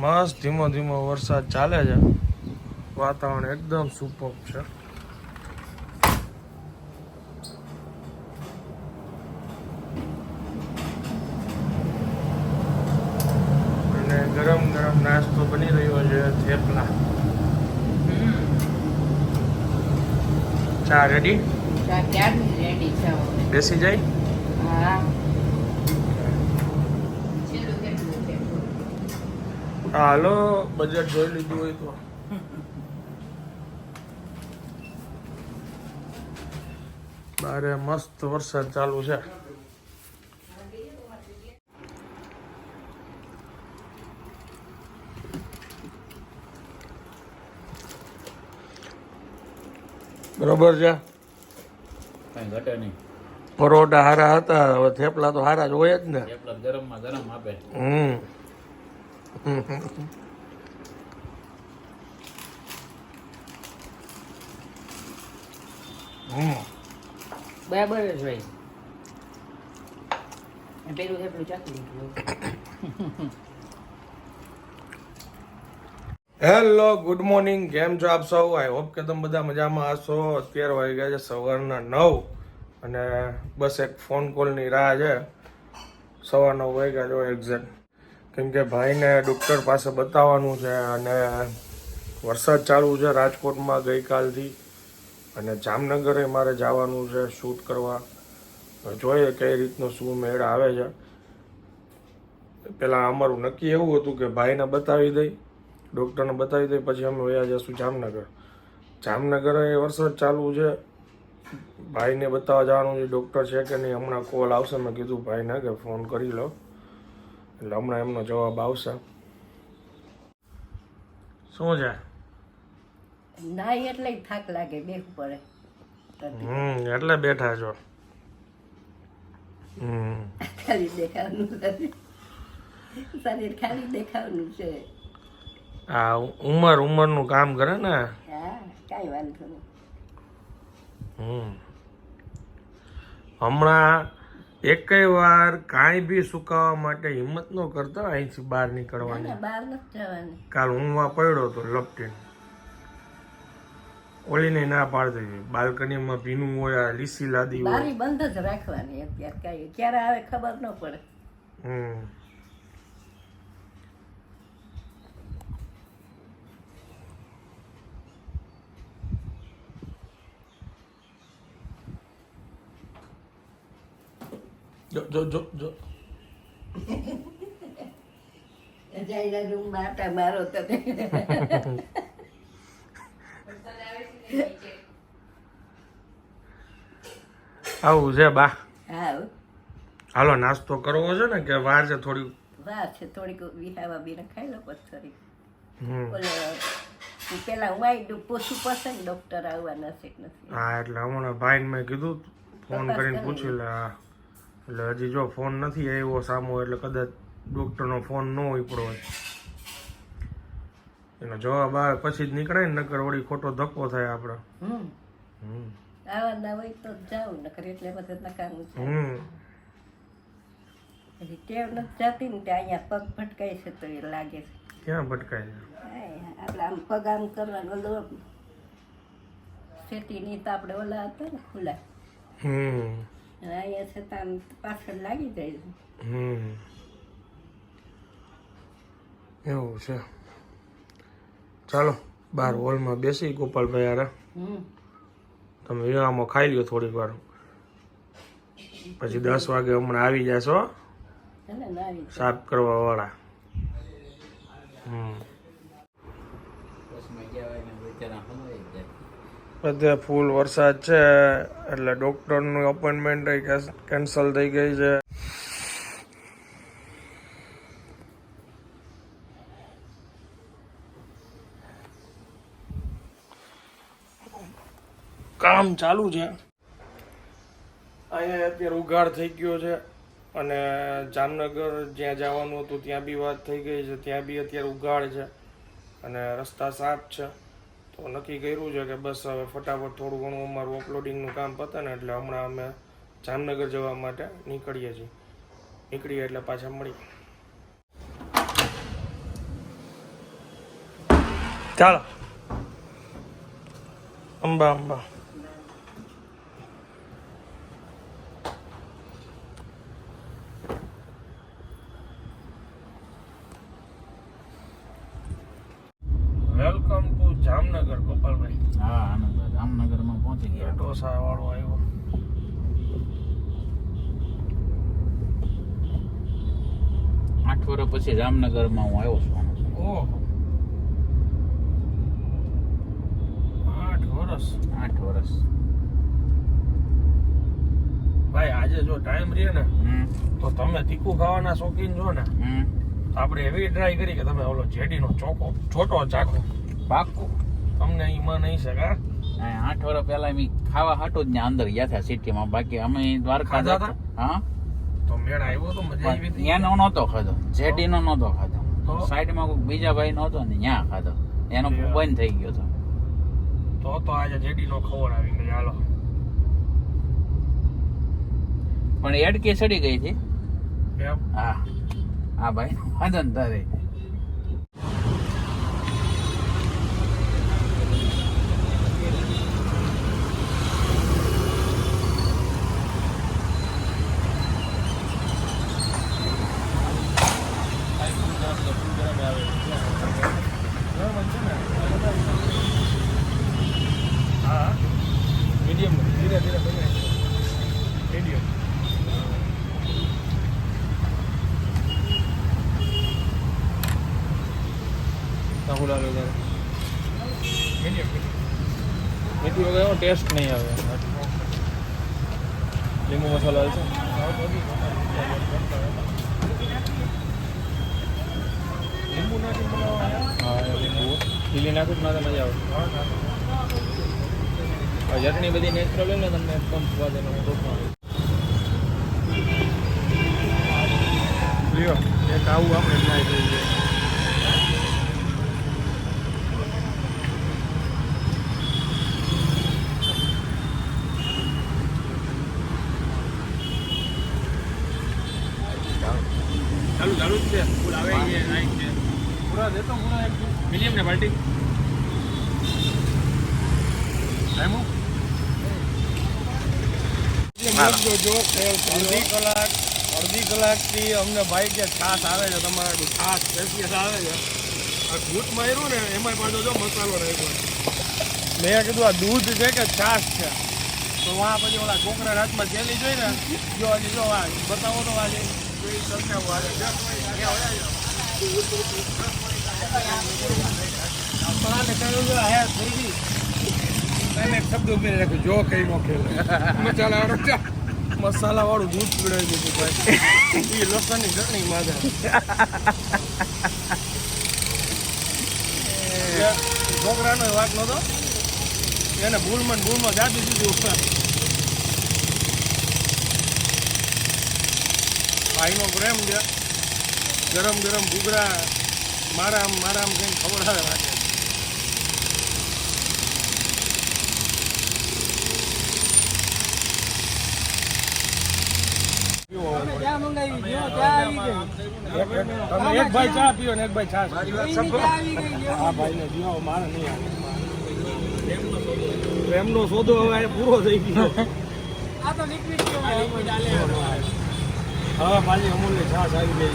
મસ્ત ધીમો ધીમો વરસાદ ચાલે છે. વાતાવરણ એકદમ સુપર છે. અને ગરમ ગરમ નાસ્તો બની રહ્યો છે થેપલા. ચા રેડી. બેસી જાય હા છેલ્લું કેટલું છે હા હાલો બજેટ જોઈ લીધું હોય તો. બારે મસ્ત વરસાદ ચાલુ છે. બરોબર છે? કઈ ઘટે નહીં. પરોઠા હારા હતા હવે થેપલા તો હારા જ હોય જ ને. થેપલા ગરમમાં ગરમ આપે. હમ હમ. બરાબર જ હોય. પેલું ચાખી લીધું હેલો ગુડ મોર્નિંગ. કેમ છો આપ સૌ? આઈ હોપ કે તમે બધા મજામાં હશો. અત્યારે વાગી ગયા છે સવારના નવ અને બસ એક ફોન કોલની રાહ છે. સવાર નવ વાગ્યા જો એક્ઝેક્ટ કેમ કે ભાઈને ડૉક્ટર પાસે બતાવવાનું છે અને વરસાદ ચાલુ છે રાજકોટમાં ગઈકાલથી. અને જામનગરે મારે જવાનું છે શૂટ કરવા. જોઈએ કઈ રીતનો શું મેળ આવે છે. પહેલાં અમારું નક્કી એવું હતું કે ભાઈને બતાવી દઈ ડૉક્ટરને બતાવી દઈ, પછી અમે વયા જઈશું જામનગર. જામનગરે વરસાદ ચાલુ છે. ભાઈને બતાવવા જવાનું છે ડૉક્ટર છે કે નહીં, હમણાં કોલ આવશે. મેં કીધું ભાઈને કે ફોન કરી લો. એટલે હમણાં એમનો જવાબ આવશે. શું છે? ના એટલે જ થાક લાગે બેસવું પડે. હમ એટલે બેઠા છો. હમ. ખાલી દેખાવાનું શરીર શરીર ખાલી દેખાવાનું છે. આ ઉંમર ઉંમરનું કામ કરે ને? હા કાંઈ વાંધો નહીં. હમ. હમણાં એકેય વાર કાંઈ બી સુકાવા માટે હિંમત ન કરતા અહીંથી બહાર નીકળવાની. બહાર નથી જવાની. કાલ ઊંઘમાં પડ્યો તો લપટીને. ઓળીને ના પાડી હતી. બાલ્કનીમાં ભીનું હોય આ લીસી લાદી હોય. બંધ જ રાખવાની અત્યારે. ક્યારે આવે ખબર ન પડે. હમ. જો જો જો જો. જઈને રૂમમાં આટા મારો તમે આવું છે બા. હાલો નાસ્તો કરવો છે ને કે વાર છે થોડી વાર છે થોડીક વિહાવા બી ખાઈ લો પછી થોડીક. પેલા વાઈ પૂછવું પડશે ને ડોક્ટર આવવાના છે નથી. હા એટલે હમણાં ભાઈને મેં કીધું ફોન કરીને પૂછી લે હા. એટલે હજી જો ફોન નથી આવ્યો સામો એટલે કદાચ ડૉક્ટરનો ફોન ન ઉપડો હોય. એનો જવાબ આવે પછી જ નીકળે ને નકર વળી ખોટો ધક્કો થાય આપણો હમ. આવવાના હોય તો જાવ નકર એટલે બધું નકામું છે. હમ. પછી ટેવ નથી જતી ને ત્યાં અહીંયા પગ ભટકાય છે તો એ લાગે છે. ક્યાં ભટકાય છે? આપણે આમ પગ આમ કરવાનું ઓલો તો આપણે ઓલા હતા ને ખુલ્લા. હમ. અને અહીંયા છે તો આમ પાછળ લાગી જાય છે હમ એવું છે. ચાલો બાર હોલમાં બેસી ગોપાલભાઈ હમ. તમે વિરામો ખાઈ લ્યો થોડીક વાર. પછી દસ વાગે હમણાં આવી જશો. સાફ કરવા વાળા હમ બસમાં ગયા હોય ને બિચારા હમાઈ જ જાય બધે ફૂલ વરસાદ છે, એટલે ડૉક્ટરનું અપોઇન્ટમેન્ટ કેન્સલ થઈ ગઈ છે. કામ ચાલુ છે. અહીંયા અત્યારે ઉઘાડ થઈ ગયો છે અને જામનગર જ્યાં જવાનું હતું ત્યાં બી વાત થઈ ગઈ છે, ત્યાં બી અત્યારે ઉઘાડ છે અને રસ્તા સાફ છે. તો નક્કી કર્યું છે કે બસ હવે ફટાફટ થોડું ઘણું અમારું અપલોડિંગનું કામ પતે ને એટલે હમણાં અમે જામનગર જવા માટે નીકળીએ છીએ. નીકળીએ એટલે પાછા મળીએ. ચાલો. અંબા અંબા. જામનગરમાં હું આવ્યો છું. ઓહો. આઠ વર્ષ આઠ વર્ષ ભાઈ આજે જો ટાઈમ રહે ને તો તમે તીખું ખાવાના શોખીન છો ને આપણે એવી ટ્રાય કરી કે તમે ઓલો જેડીનો ચોકો છોટો ચાખો. પાકો તમને ઈમાં નહીં શકે આઠ વર્ષ પહેલા એમ ખાવા હાટો જ ને અંદર ગયા હતા સિટીમાં બાકી અમે દ્વારકા હા. તો મેળ આવ્યો તો મજા આવી હતી? એનો નહોતો ખાધો. જેડીનો નહોતો ખાધો. સાઈડમાં કોઈ બીજા ભાઈ નહોતો ને ત્યાં ખાધો. એનો બંધ થઈ ગયો હતો. તો તો આજે જેડીનો ખબર આવી ગઈ. હાલો. પણ એડકી ચડી ગઈ હતી? હા. હા ભાઈ વાંધો ને તારે હા મીડિયમ ધીરે ધીરે બને મીડિયમ રાહુલ આવે ત્યારે મીડિયમ મીઠી વગર ટેસ્ટ નહીં આવે. લીંબુ મસાલો આવે છે લીંબુ નાખીને હા લીંબુ. લીલી નાખું ના મજા આવે. ચટણી બધી નેચરલ હોય ને તમને એકદમ સ્વાદ એનો ટોપમાં લ્યો એક આવું આપણે ટ્રાય ચાલુ ચાલુ જ છે. ફૂલ આવે છે નાઈટ છે. પૂરા દેતો પૂરા એક મિલિયમ ને પાર્ટી. ટાઈમો અડધી કલાક અડધી કલાકથી અમને ભાઈ કે છાસ આવે છે તમારે છાસ સ્પેશિયલ આવે છે. આ ઘૂંટ માર્યું ને એમાં પાછો જો મસાલો રાખ્યો મેં કીધું આ દૂધ છે કે છાસ છે? તો વાં પછી ઓલા છોકરા હાથમાં ચેલી જોઈ ને જો હજી જો આ બતાવો તો આજે જો કઈ નો મસાલા વાળું મસાલા દૂધ પીડાવી દીધું ભાઈ એ લસણની ચટણી એ છોકરાનો વાક નતો એને ભૂલમાં ભૂલમાં જાતી દીધી ઉપર ભાઈનો પ્રેમ છે. ગરમ ગરમ ભૂગરા મારામ મારામ કંઈ ખબર આવે રાખે તમે એક ભાઈ ચા પીઓ ને એક ભાઈ છાશ હા ભાઈ ને જીવો મારે નહીં આવે. પ્રેમનો સોદો હવે આ પૂરો થઈ ગયો. હવે પાછી અમૂલ્ય છાશ આવી ગઈ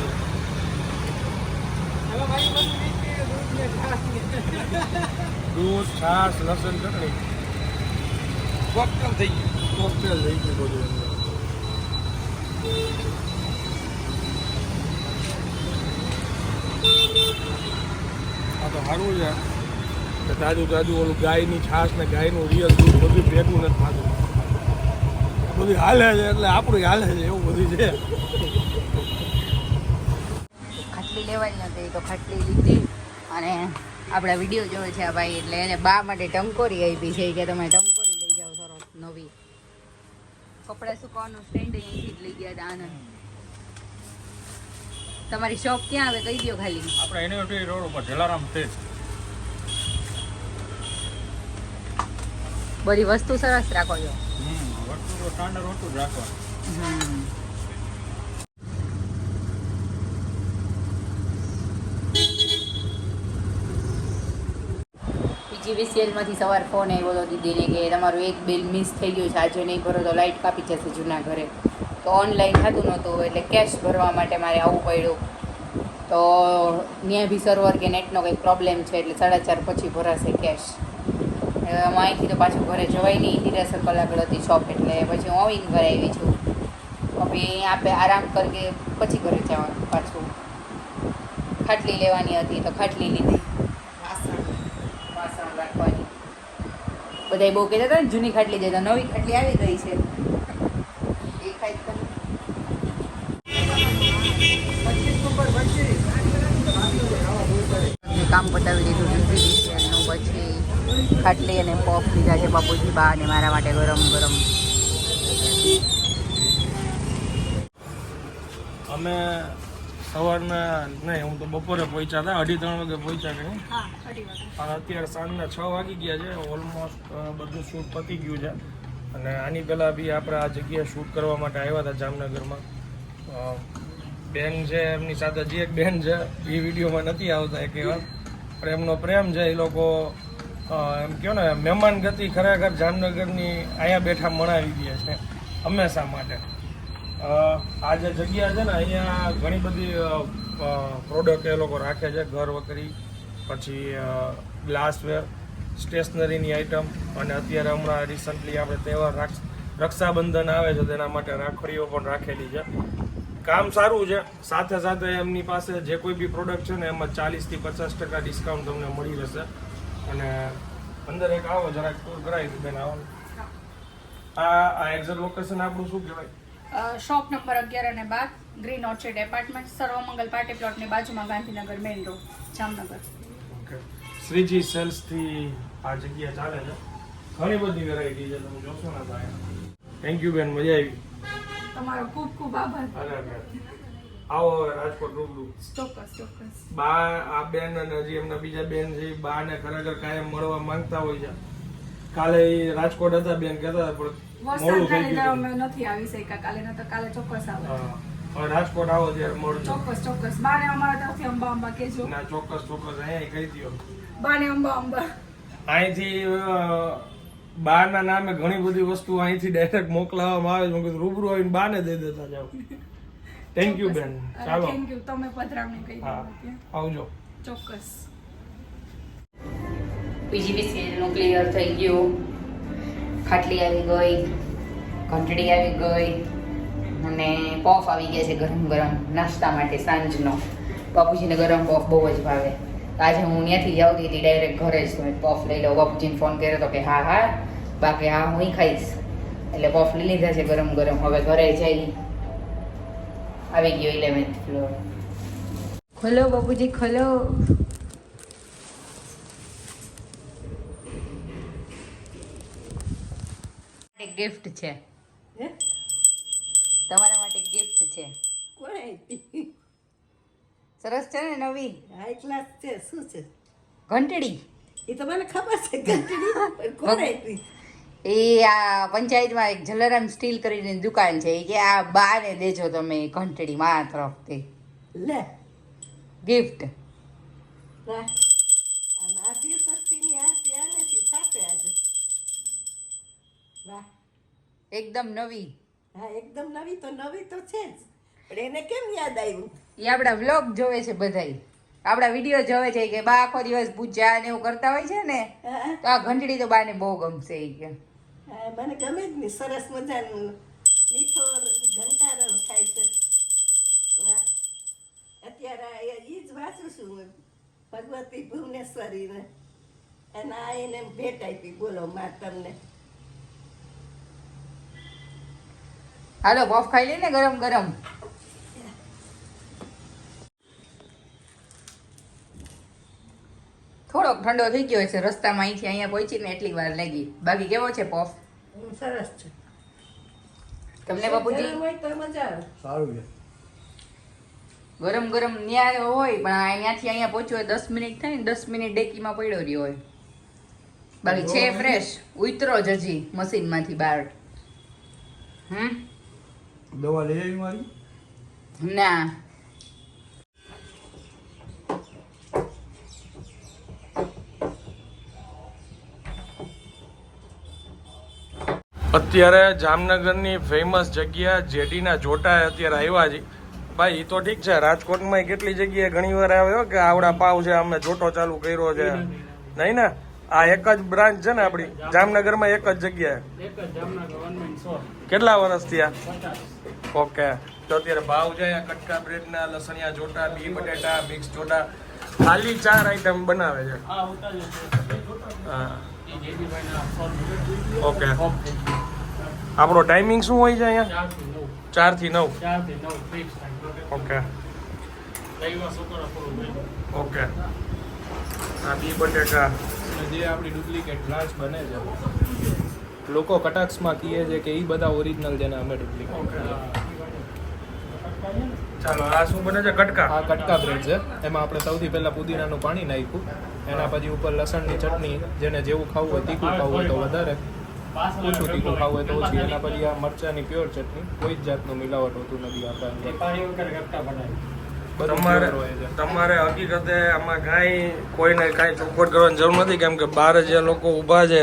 દૂધ છાશ લસણ ચટણી. કોકટેલ થઈ ગયું. કોકટેલ થઈ ગયું બધું. આ તો સારું છે. તાજું તાજું ઓલું ગાયની છાશ ને ગાયનું રિયલ દૂધ બધું ભેગું નથી થતું. બધું હાલે છે એટલે આપણું હાલે છે એવું બધું છે. ખાટલી લેવાની નથી તો ખાટલી લીધી અને આપણા વીડિયો જોવે છે આ ભાઈ એટલે એને બા માટે ટંકોરી આપી છે કે તમે ટંકોરી લઈ જાઓ સરસ નવી. કપડાં સુકવાનું સ્ટેન્ડ અહીંથી જ લઈ ગયા હતા આનંદ તમારી શોપ ક્યાં આવે કહી દો ખાલી. આપણે એનિવર્સરી રોડ ઉપર જલારામ સ્ટેટ બધી વસ્તુ સરસ રાખો છો. વસ્તુ તો સ્ટાન્ડર્ડ જીવીસીએલમાંથી સવાર ફોન આવ્યો હતો દીદીને કે તમારું એક બિલ મિસ થઈ ગયું છે, આજે નહીં ભરો તો લાઇટ કાપી જશે જૂના ઘરે. તો ઓનલાઈન થતું નહોતું, એટલે કેશ ભરવા માટે મારે આવવું પડ્યું. તો ત્યાં બી સર્વર કે નેટનો કંઈક પ્રોબ્લેમ છે, એટલે સાડા ચાર પછી ભરાશે કેશ. હવે અહીંથી તો પાછું ઘરે જવાય નહીં. ઇન્દિરા સર્કલ આગળ હતી શોપ એટલે પછી હું આવીને ઘરે આવી છું. હવે આપે આરામ કરકે પછી ઘરે જવાનું પાછું. ખાટલી લેવાની હતી તો ખાટલી લીધી. વાસણ રાખવાની. બધા બહુ કહેતા હતા જૂની ખાટલી જતા નવી ખાટલી આવી ગઈ છે. એ ખાઈ કામ પતાવી દીધું. ખાટલી અને પોપ લીધા છે બાપુજી બા અને મારા માટે ગરમ ગરમ. અમે સવારના નહીં હું તો બપોરે પહોંચ્યા હતા અઢી ત્રણ વાગે પહોંચ્યા કે નહીં? અને અત્યારે સાંજના છ વાગી ગયા છે ઓલમોસ્ટ બધું શૂટ પતી ગયું છે. અને આની પહેલાં બી આપણે આ જગ્યાએ શૂટ કરવા માટે આવ્યા હતા જામનગરમાં. બેન છે એમની સાથે જે એક બેન છે એ વિડીયોમાં નથી આવતા એક એવા પણ એમનો પ્રેમ છે એ લોકો એમ કહો ને, મહેમાન ગતિ ખરેખર જામનગરની અહીંયા બેઠા મણાવી ગયા છે, હંમેશા માટે. આ જે જગ્યા છે ને, અહીંયા ઘણી બધી પ્રોડક્ટ એ લોકો રાખે છે, ઘર વકરી પછી ગ્લાસવેર સ્ટેશનરીની આઇટમ અને અત્યારે હમણાં રિસન્ટલી આપણે તહેવાર રાખ, રક્ષાબંધન આવે છે, તેના માટે રાખડીઓ પણ રાખેલી છે. કામ સારું છે, સાથે સાથે એમની પાસે જે કોઈ બી પ્રોડક્ટ છે ને, એમાં ચાલીસથી પચાસ ટકા ડિસ્કાઉન્ટ તમને મળી રહેશે. અને અંદર એક આવો જરાક ટૂર કરાવી દઉં બેન આવો. આ આ એક્ઝેક્ટ લોકેશન આપણું શું કહેવાય? શોપ નંબર અગિયાર અને બાર green orchid apartment Sarvamangal party પ્લોટની બાજુમાં Gandhinagar main road Jamnagar. Okay Shreeji સેલ્સથી આ જગ્યા ચાલે છે. ઘણી બધી વેરાયટી છે તમે જોશો ને ભાઈ થેન્ક યુ બેન મજા આવી. તમારો ખૂબ ખૂબ આભાર. અરે અરે. આવો હવે રાજકોટ રૂબરૂ. ચોક્કસ ચોક્કસ. બા આ બેન અને હજી એમના બીજા બેન છે બા ને ખરેખર કાયમ મળવા માંગતા હોય છે. કાલે રાજકોટ હતા બેન કહેતા હતા પણ મોડું થઈ ગયું અમે નથી આવી શક્યા કાલે ન તો કાલે ચોક્કસ આવે. હા. રાજકોટ આવો ત્યારે મળજો. ચોક્કસ ચોક્કસ. બાને અમારા તરફથી અંબા અંબા કહેજો. ના ચોક્કસ ચોક્કસ અહીંયા કહી દો બાને અંબા અંબા. અહીંથી બાના નામે ઘણી બધી વસ્તુ અહીંથી ડાયરેક્ટ મોકલાવવામાં આવે છે. હું કીધું રૂબરૂ આવીને બાને દઈ દેતા જાઓ. થેન્ક યુ બેન. ચાલો. થેન્ક યુ તમે પધરામણી કરી હા. દેવા ત્યાં આવજો. ચોક્કસ. પીજીવીસીએલનું ક્લિયર થઈ ગયું. ખાટલી આવી ગઈ ઘંટડી આવી ગઈ અને પફ આવી ગયા છે ગરમ ગરમ નાસ્તા માટે સાંજનો. બાપુજીને ગરમ પફ બહુ જ ભાવે. તો આજે હું ત્યાંથી જાઉં આવતી હતી ડાયરેક્ટ ઘરે જ તમે પફ લઈ લો. બાપુજીને ફોન કર્યો હતો કે હા હા બાકી હા હું ખાઈશ. એટલે પફ લઈ લીધા છે ગરમ ગરમ. હવે ઘરે જઈ આવી ગયો ઇલેવન્થ ફ્લોર ખોલો બાપુજી ખોલો ગિફ્ટ છે. તમારા માટે ગિફ્ટ છે. કોણ સરસ છે ને નવી? હાઈ ક્લાસ છે. શું છે? ઘંટડી. એ તો મને ખબર છે ઘંટડી. કોણ આપી એ આ પંચાયતમાં એક જલારામ સ્ટીલ કરીને દુકાન છે કે આ બાને દેજો તમે ઘંટડી મારા તરફથી લે. ગિફ્ટ એકદમ નવી. હા એકદમ નવી તો નવી તો છે જ. પણ એને કેમ યાદ આવ્યું? એ આપણા વ્લોગ જોવે છે બધાય. આપણા વીડિયો જોવે છે કે બા આખો દિવસ પૂજા ને એવું કરતા હોય છે ને તો આ ઘંટડી તો બાને બહુ ગમશે એ કે. મને ગમે જ નહીં સરસ મજાનું મીઠો ઘંટારો થાય છે. વાહ. અત્યારે એ જ વાંચું છું ભગવતી ભુવનેશ્વરીને. અને આ એને ભેટ આપી, બોલો માં તમને. હાલો, બફ ખાઈ લઈને ગરમ ગરમ. થોડોક ઠંડો થઈ ગયો છે, રસ્તામાં અહીંથી અહીંયા પહોંચીને એટલી વાર લાગી. બાકી કેવો છે પફ સરસ છે. તમને બાપુજી? ગરમ હોય તો મજા આવે. ગરમ ગરમ ન્યાય હોય પણ અહીંયાથી અહીંયા પહોંચ્યો હોય દસ મિનિટ થાય ને દસ મિનિટ ડેકીમાં પડ્યો રહ્યો હોય. બાકી છે ફ્રેશ ઉતરો જ હજી મશીનમાંથી બહાર. હમ? દવા લઈ આવી મારી? ના. અત્યારે જામનગરની ફેમસ જગ્યા જેડીના જોટા અત્યારે આવ્યા છે. ભાઈ એ તો ઠીક છે રાજકોટમાં કેટલી જગ્યાએ ઘણી વાર આવ્યો કે આવડા પાવ છે અમે જોટો ચાલુ કર્યો છે. નહીં ને? આ એક જ બ્રાન્ચ છે ને આપણી જામનગરમાં એક જ જગ્યાએ? કેટલા વર્ષ થયા? ઓકે. તો અત્યારે ભાવ છે કટકા બ્રેડના લસણિયા જોટા બી બટેટા મિક્સ જોટા. ખાલી ચાર આઈટમ બનાવે છે. હા ઓકે. આપણો ટાઈમિંગ શું હોય છે અહીંયા? ચારથી નવ. ઓકે. ઓકે. આ બી બટેટા જે આપણી ડુપ્લિકેટ ગ્લાસ બને છે લોકો કટાક્ષમાં કહે છે કે એ બધા ઓરિજિનલ છે ને અમે ડુપ્લિકેટ ચાલો આ શું બને છે? કટકા? આ કટકા બ્રેડ છે. એમાં આપણે સૌથી પહેલાં પુદીનાનું પાણી નાખ્યું. એના પછી ઉપર લસણની ચટણી જેને જેવું ખાવું હોય તીખું ખાવું હોય તો વધારે. ઓછું તીખું ખાવું હોય તો ઓછી એના પછી આ મરચાની પ્યોર ચટણી કોઈ જ જાતનું મિલાવટ હોતું નથી આપણા તમારે તમારે હકીકતે આમાં કાંઈ કોઈને કાંઈ ચોખવટ કરવાની જરૂર નથી કેમ કે બહાર જે લોકો ઊભા છે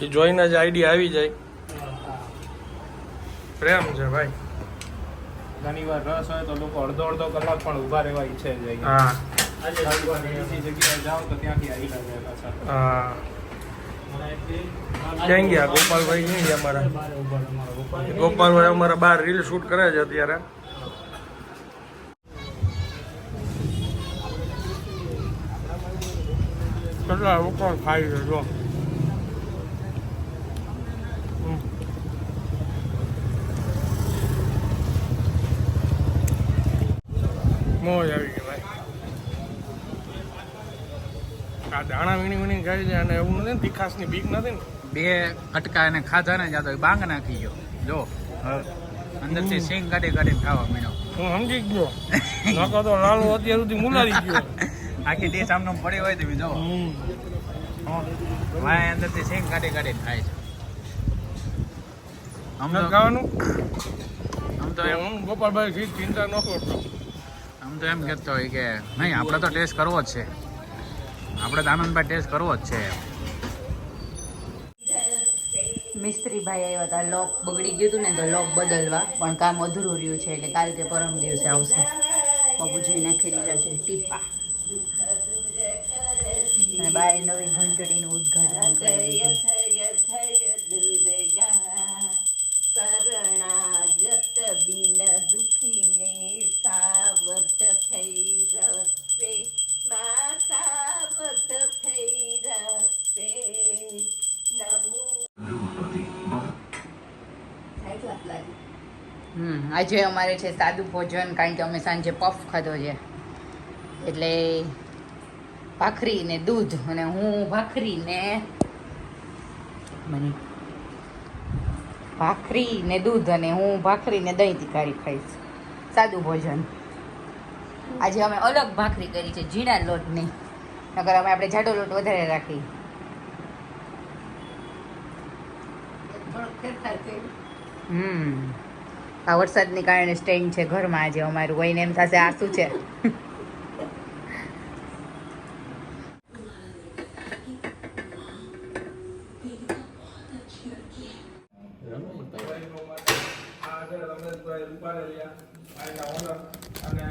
એ જોઈને જ આઈડિયા આવી જાય. પ્રેમ છે ભાઈ. ઘણી વાર રસ હોય તો લોકો અડધો અડધો કલાક પણ ઊભા રહેવા ઈચ્છે છે. અહીંયા. હા જગ્યાએ જાઓ તો ત્યાંથી આવી જાય હા. ક્યાં ગયા? ગોપાલભાઈ ક્યાં ગયા અમારા? ગોપાલભાઈ અમારા બહાર રીલ શૂટ કરે છે અત્યારે. કેટલા લોકો છે, જો. મોજ આવી ગઈ ભાઈ આ છે અને એવું નથી ને તીખાસની બીક નથી ને. બે કટકા અને ખાધા ને જાતો બાંગ નાખી ગયો. જો. અંદરથી સિંગ કાઢી કાઢીને ખાવા મીણો હું સમજી ગયો. નકો તો લાલુ અત્યાર સુધી મુલારી ગયો. આખી ડીશ આમનો પડી હોય તમે જો. વાય અંદરથી સિંગ કાઢી કાઢીને ખાય છે. આમ તો ખાવાનું? આમ તો હું ગોપાલભાઈ ચિંતા ન કરતો. આમ તો એમ કહેતો હોય કે નહીં આપણે તો ટેસ્ટ કરવો જ છે. આપણે તો આનંદભાઈ ટેસ્ટ કરવો જ છે. મિસ્ત્રી ભાઈ આવ્યા હતા, લોક બગડી ગયું હતું ને તો લોક બદલવા, પણ કામ અધૂરું રહ્યું છે એટલે કાલ કે પરમ દિવસે આવશે. બાબુજી નાખી દીધા છે, ટીપા. અને બાય નવી ઘંટડીનું ઉદ્ઘાટન કરી દીધું. હમ આજે અમારે છે સાદું ભોજન કારણ કે અમે સાંજે પફ ખાધો છે. એટલે ભાખરી ને દૂધ અને હું ભાખરી ને મને ભાખરી ને દૂધ અને હું ભાખરી ને દહીં કાઢી ખાઈશ. સાદું ભોજન. આજે અમે અલગ ભાખરી કરી છે ઝીણા લોટની નકર અમે આપણે જાડો લોટ વધારે રાખી. હમ. આ વરસાદને કારણે સ્ટેન્ડ છે ઘરમાં આજે અમારું હોય ને એમ થશે આ શું છે? આ છે રમેશભાઈ રૂપારેલિયા આના owner અને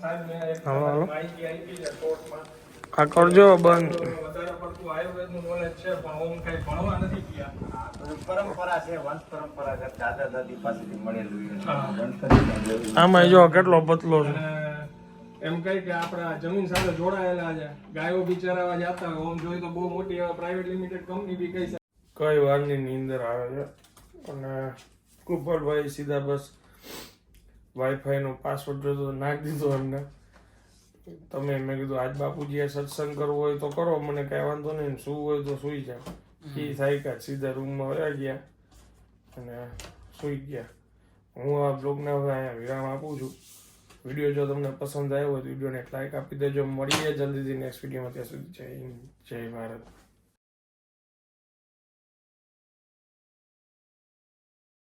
સાહેબને એક હાલો, હાલો. માહિતી આપી છે શોર્ટમાં. આ કરજો બંધ વધારે પડતું આયુર્વેદનું knowledge છે પણ ઓમ કાંઈ ભણવા નથી ગયા પરંપરા છે વંશ પરંપરા છે દાદા દાદી પાસેથી મળેલું છે. હા. વંશથી મળેલું. આમાં જો કેટલો પતલો છે. એમ કહી કે આપણા જમીન સાથે જોડાયેલા છે. ગાયો બિચારા જતા હોય ઓમ જોઈ તો બહુ મોટી પ્રાઇવેટ લિમિટેડ કંપની બી કહી કઈ વારની નીંદર આવે છે. અને કુપરભાઈ સીધા બસ વાઈફાઈ નો પાસવર્ડ જોતો નાખી દીધો એમને. તમે મેં કીધું આજ બાપુજીએ સત્સંગ કરવો હોય તો કરો મને કાંઈ વાંધો નહીં શું હોય તો સુઈ જાય એ થાય કે સીધા રૂમમાં વયા ગયા. અને સુઈ ગયા. હું આ બ્લોગને હવે અહીંયા વિરામ આપું છું. વીડિયો જો તમને પસંદ આવ્યો હોય તો વિડીયોને એક લાઈક આપી દેજો. મળીએ જલ્દીથી નેક્સ્ટ વિડીયોમાં ત્યાં સુધી જય જય ભારત.